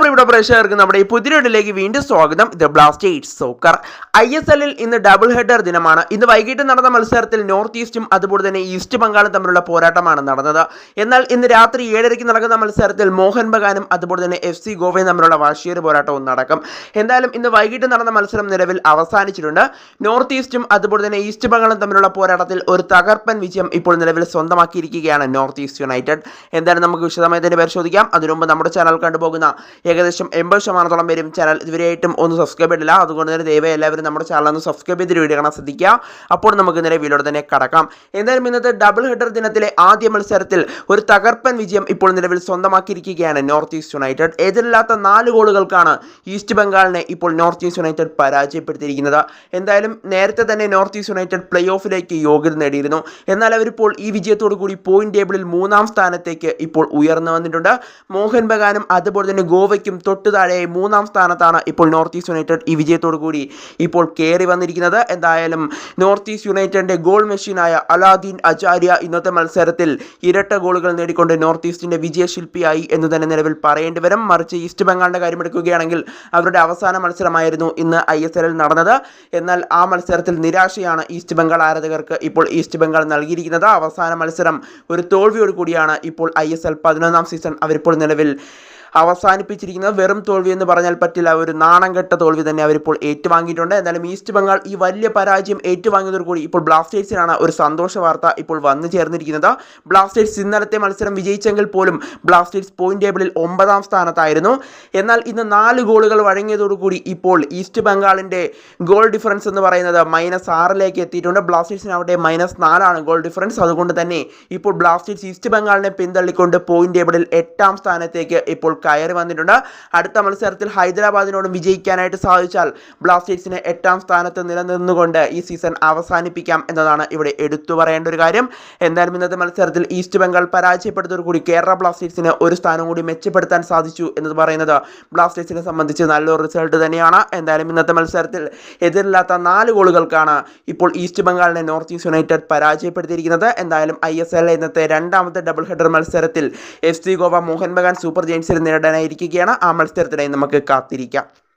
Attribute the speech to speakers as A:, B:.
A: പ്രിയപ്പെട്ട പ്രേക്ഷകർക്ക് നമ്മുടെ ഈ പുതിയൊടിലേക്ക് വീണ്ടും സ്വാഗതം. ഇത് ബ്ലാസ്റ്റേഴ്സ് സോക്കർ ഐ എസ് എല്ലിൽ ഇന്ന് ഡബിൾ ഹെഡർ ദിനമാണ്. ഇന്ന് വൈകിട്ട് നടന്ന മത്സരത്തിൽ നോർത്ത് ഈസ്റ്റും അതുപോലെ തന്നെ ഈസ്റ്റ് ബംഗാളും തമ്മിലുള്ള പോരാട്ടമാണ് നടന്നത്. എന്നാൽ ഇന്ന് രാത്രി ഏഴരയ്ക്ക് നടക്കുന്ന മത്സരത്തിൽ മോഹൻ ബഗാനും അതുപോലെ തന്നെ എഫ് സി ഗോവയും തമ്മിലുള്ള വാശിയർ പോരാട്ടവും നടക്കും. എന്തായാലും ഇന്ന് വൈകിട്ട് നടന്ന മത്സരം നിലവിൽ അവസാനിച്ചിട്ടുണ്ട്. നോർത്ത് ഈസ്റ്റും അതുപോലെ തന്നെ ഈസ്റ്റ് ബംഗാളും തമ്മിലുള്ള പോരാട്ടത്തിൽ ഒരു തകർപ്പൻ വിജയം ഇപ്പോൾ നിലവിൽ സ്വന്തമാക്കിയിരിക്കുകയാണ് നോർത്ത് ഈസ്റ്റ് യുണൈറ്റഡ് എന്തായാലും നമുക്ക് വിശദമായി തന്നെ പരിശോധിക്കാം. അതിനുമുമ്പ് നമ്മുടെ ചാനൽ കണ്ടുപോകുന്ന ഏകദേശം എൺപത് ശതമാനത്തോളം പേരും ചാനൽ ഇതുവരെയായിട്ടും ഒന്ന് സബ്സ്ക്രൈബ് ചെയ്തില്ല അതുകൊണ്ട് തന്നെ ദയവായി എല്ലാവരും നമ്മുടെ ചാനൽ ഒന്ന് സബ്സ്ക്രൈബ് ചെയ്ത് വീഡിയോ കാണാൻ ശ്രദ്ധിക്കുക. അപ്പോൾ നമുക്ക് നേരെ വീഡിയോ തന്നെ കടക്കാം. എന്തായാലും ഇന്നത്തെ ഡബിൾ ഹെഡർ ദിനത്തിലെ ആദ്യ മത്സരത്തിൽ ഒരു തകർപ്പൻ വിജയം ഇപ്പോൾ നിലവിൽ സ്വന്തമാക്കിയിരിക്കുകയാണ് നോർത്ത് ഈസ്റ്റ് യുണൈറ്റഡ് എതിരില്ലാത്ത നാല് ഗോളുകൾക്കാണ് ഈസ്റ്റ് ബംഗാളിനെ ഇപ്പോൾ നോർത്ത് ഈസ്റ്റ് യുണൈറ്റഡ് പരാജയപ്പെടുത്തിയിരിക്കുന്നത്. എന്തായാലും നേരത്തെ തന്നെ നോർത്ത് ഈസ്റ്റ് യുണൈറ്റഡ് പ്ലേ ഓഫിലേക്ക് യോഗ്യത നേടിയിരുന്നു. എന്നാൽ അവരിപ്പോൾ ഈ വിജയത്തോടു കൂടി പോയിന്റ് ടേബിളിൽ മൂന്നാം സ്ഥാനത്തേക്ക് ഇപ്പോൾ ഉയർന്നു വന്നിട്ടുണ്ട്. മോഹൻ ബഗാനും അതുപോലെ തന്നെ ഗോവയ്ക്കും തൊട്ടു താഴെ മൂന്നാം സ്ഥാനത്താണ് ഇപ്പോൾ നോർത്ത് ഈസ്റ്റ് യുണൈറ്റഡ് ഈ വിജയത്തോടു കൂടി ഇപ്പോൾ കയറി വന്നിരിക്കുന്നത്. എന്തായാലും നോർത്ത് ഈസ്റ്റ് യുണൈറ്റഡിന്റെ ഗോൾ മെഷീനായ അലാദീൻ അചാര്യ ഇന്നത്തെ മത്സരത്തിൽ ഇരട്ട ഗോളുകൾ നേടിക്കൊണ്ട് നോർത്ത് ഈസ്റ്റിന്റെ വിജയശില്പിയായി എന്ന് തന്നെ നിലവിൽ പറയേണ്ടി വരും. മറിച്ച് ഈസ്റ്റ് ബംഗാളിന്റെ കാര്യമെടുക്കുകയാണെങ്കിൽ അവരുടെ അവസാന മത്സരമായിരുന്നു ഇന്ന് ഐ എസ് എല്ലിൽ നടന്നത്. എന്നാൽ ആ മത്സരത്തിൽ നിരാശയാണ് ഈസ്റ്റ് ബംഗാൾ ആരാധകർക്ക് ഇപ്പോൾ ഈസ്റ്റ് ബംഗാൾ നൽകിയിരിക്കുന്നത്. അവസാന മത്സരം ഒരു തോൽവിയോട് കൂടിയാണ് ഇപ്പോൾ ഐ എസ് എൽ പതിനൊന്നാം സീസൺ അവരിപ്പോൾ നിലവിൽ അവസാനിപ്പിച്ചിരിക്കുന്നത് വെറും തോൽവി എന്ന് പറഞ്ഞാൽ പറ്റില്ല. ഒരു നാണം കെട്ട തോൽവി തന്നെ അവരിപ്പോൾ ഏറ്റുവാങ്ങിയിട്ടുണ്ട്. എന്നാലും ഈസ്റ്റ് ബംഗാൾ ഈ വലിയ പരാജയം ഏറ്റുവാങ്ങിയതോടുകൂടി ഇപ്പോൾ ബ്ലാസ്റ്റേഴ്സിനാണ് ഒരു സന്തോഷ വാർത്ത ഇപ്പോൾ വന്നു ചേർന്നിരിക്കുന്നത്. ബ്ലാസ്റ്റേഴ്സ് ഇന്നലത്തെ മത്സരം വിജയിച്ചെങ്കിൽ പോലും ബ്ലാസ്റ്റേഴ്സ് പോയിന്റ് ടേബിളിൽ ഒമ്പതാം സ്ഥാനത്തായിരുന്നു. എന്നാൽ ഇന്ന് നാല് ഗോളുകൾ വഴങ്ങിയതോടുകൂടി ഇപ്പോൾ ഈസ്റ്റ് ബംഗാളിന്റെ ഗോൾ ഡിഫറൻസ് എന്ന് പറയുന്നത് മൈനസ് ആറിലേക്ക് എത്തിയിട്ടുണ്ട്. ബ്ലാസ്റ്റേഴ്സിന് അവിടെ മൈനസ് നാലാണ് ഗോൾ ഡിഫറൻസ് അതുകൊണ്ട് തന്നെ ഇപ്പോൾ ബ്ലാസ്റ്റേഴ്സ് ഈസ്റ്റ് ബംഗാളിനെ പിന്തള്ളിക്കൊണ്ട് പോയിന്റ് ടേബിളിൽ എട്ടാം സ്ഥാനത്തേക്ക് ഇപ്പോൾ കയറി വന്നിട്ടുണ്ട്. അടുത്ത മത്സരത്തിൽ ഹൈദരാബാദിനോടും വിജയിക്കാനായിട്ട് സാധിച്ചാൽ ബ്ലാസ്റ്റേഴ്സിനെ എട്ടാം സ്ഥാനത്ത് നിലനിന്നുകൊണ്ട് ഈ സീസൺ അവസാനിപ്പിക്കാം എന്നതാണ് ഇവിടെ എടുത്തു പറയേണ്ട ഒരു കാര്യം. എന്തായാലും ഇന്നത്തെ മത്സരത്തിൽ ഈസ്റ്റ് ബംഗാൾ പരാജയപ്പെടുത്തതോടുകൂടി കേരള ബ്ലാസ്റ്റേഴ്സിന് ഒരു സ്ഥാനം കൂടി മെച്ചപ്പെടുത്താൻ സാധിച്ചു എന്ന് പറയുന്നത് ബ്ലാസ്റ്റേഴ്സിനെ സംബന്ധിച്ച് നല്ലൊരു റിസൾട്ട് തന്നെയാണ്. എന്തായാലും ഇന്നത്തെ മത്സരത്തിൽ എതിരില്ലാത്ത നാല് ഗോളുകൾക്കാണ് ഇപ്പോൾ ഈസ്റ്റ് ബംഗാളിനെ നോർത്ത് ഈസ്റ്റ് യുണൈറ്റഡ് പരാജയപ്പെടുത്തിയിരിക്കുന്നത്. എന്തായാലും ഐ എസ് എൽ ഇന്നത്തെ രണ്ടാമത്തെ ഡബിൾ ഹെഡർ മത്സരത്തിൽ F C Goa Mohun Bagan super ജെയിൻസിൽ നേരിടാനായിരിക്കുകയാണ്. ആ മത്സരത്തിനായി നമുക്ക് കാത്തിരിക്കാം.